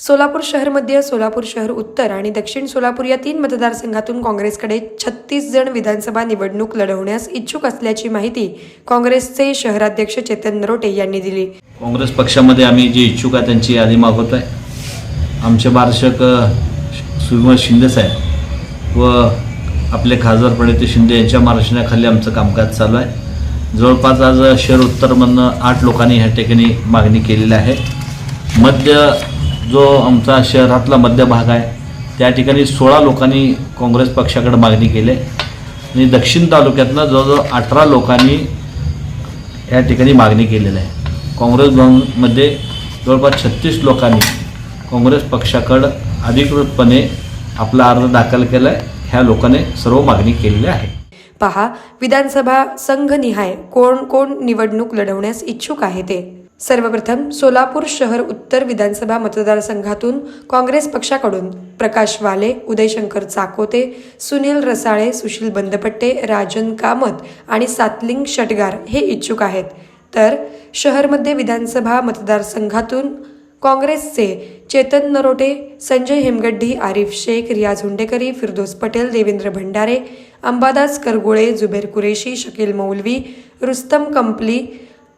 सोलापूर शहर मध्य सोलापूर शहर उत्तर आणि दक्षिण सोलापूर या तीन मतदारसंघातून काँग्रेसकडे छत्तीस जण विधानसभा निवडणूक लढवण्यास इच्छुक असल्याची माहिती काँग्रेसचे शहराध्यक्ष चेतन नरोटे यांनी दिली. काँग्रेस पक्षामध्ये आम्ही जे इच्छुक आहे त्यांची यादी मागवत आहे. आमचे बारशक सुविमल शिंदे साहेब व आपले खासदार प्रणिती शिंदे यांच्या मार्गदर्शनाखाली आमचं कामकाज चालू आहे. जवळपास आज शहर उत्तरमधनं आठ लोकांनी ह्या ठिकाणी मागणी केलेली आहे. मध्य जो आमचा शहरातला मध्य भाग आहे त्या ठिकाणी सोळा लोकांनी काँग्रेस पक्षाकडे मागणी केली. आहे आणि दक्षिण तालुक्यातनं जवळजवळ अठरा लोकांनी या ठिकाणी मागणी केलेली आहे. काँग्रेस भवनमध्ये जवळपास छत्तीस लोकांनी काँग्रेस पक्षाकडं अधिकृतपणे आपला अर्ज दाखल केला आहे. ह्या लोकांनी सर्व मागणी केलेली आहे. पहा विधानसभा संघनिहाय कोण कोण निवडणूक लढवण्यास इच्छुक आहे ते. सर्वप्रथम सोलापूर शहर उत्तर विधानसभा मतदारसंघातून काँग्रेस पक्षाकडून प्रकाश वाले उदयशंकर चाकोते सुनील रसाळे सुशील बंदपट्टे राजन कामत आणि सातलिंग षटगार हे इच्छुक आहेत. तर शहरमध्ये विधानसभा मतदारसंघातून काँग्रेसचे चेतन नरोटे संजय हेमगड्डी आरिफ शेख रियाज हुंडेकरी फिरदोस पटेल देवेंद्र भंडारे अंबादास करगोळे जुबेर कुरेशी शकील मौलवी रुस्तम कंपली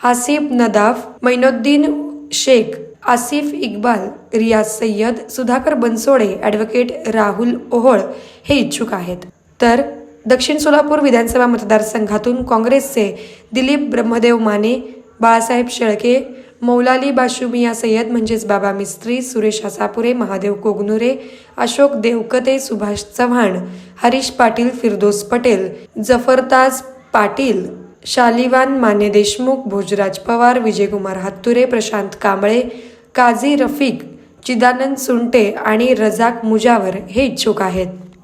हासिब नदाफ मैनुद्दीन शेख आसिफ इक्बाल रियाज सय्यद सुधाकर बनसोडे ॲडव्होकेट राहुल ओहोळ हे इच्छुक आहेत. तर दक्षिण सोलापूर विधानसभा मतदारसंघातून काँग्रेसचे दिलीप ब्रह्मदेव माने बाळासाहेब शेळके मौलाली बाशुमिया सय्यद म्हणजेच बाबा मिस्त्री सुरेश हसापुरे महादेव कोगनुरे अशोक देवकते सुभाष चव्हाण हरीश पाटील फिरदोस पटेल जफरताज पाटील शालिवान माने देशमुख भोजराज पवार विजयकुमार हत्तुरे प्रशांत कांबळे काझी रफिक चिदानंद सुंटे आणि रजाक मुजावर हे इच्छुक आहेत.